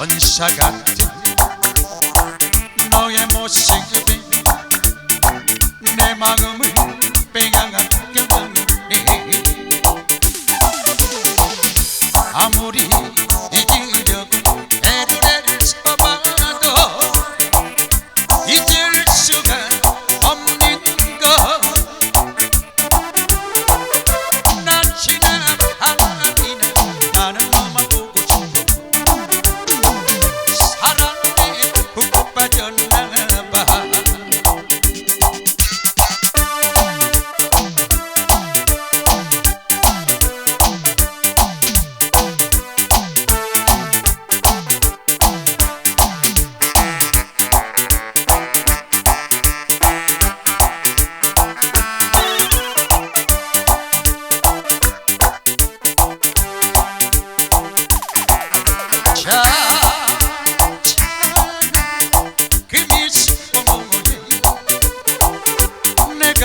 on sagati moje mosigti ne magumi pinganga.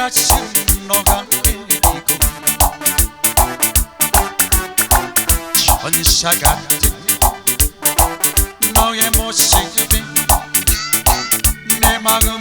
천사 같은 너의 모습에 내 마음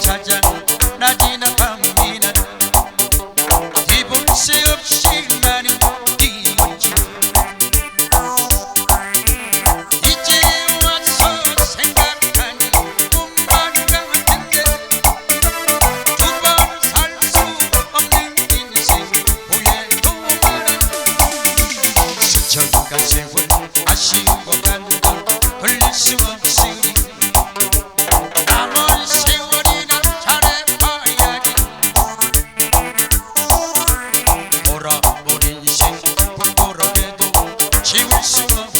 찾아 낮이나 밤이나 기분 새 없이 나는 뛰었지 이제 와서 생각하니 꿈만 같은데 두번살수 없는 인생 후회도 많아 스쳐간 세월 아쉬워 간걸 돌릴 수 없으 부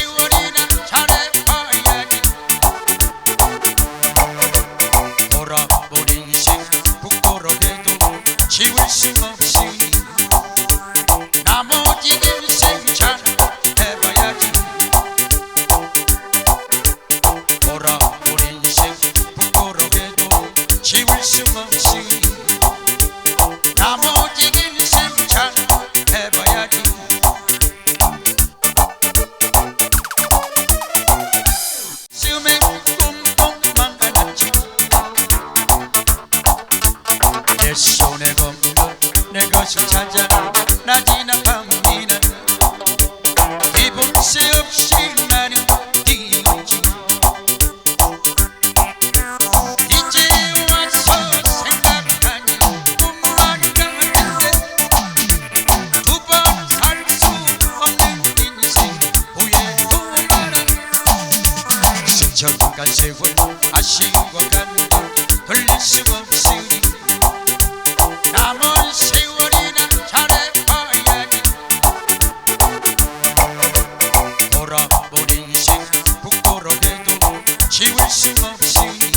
돌리시고 아시고 간 돌리시고 시니 남은 세월이나 잘해봐야지 돌아버리신 부끄럽게도 지울 수 없이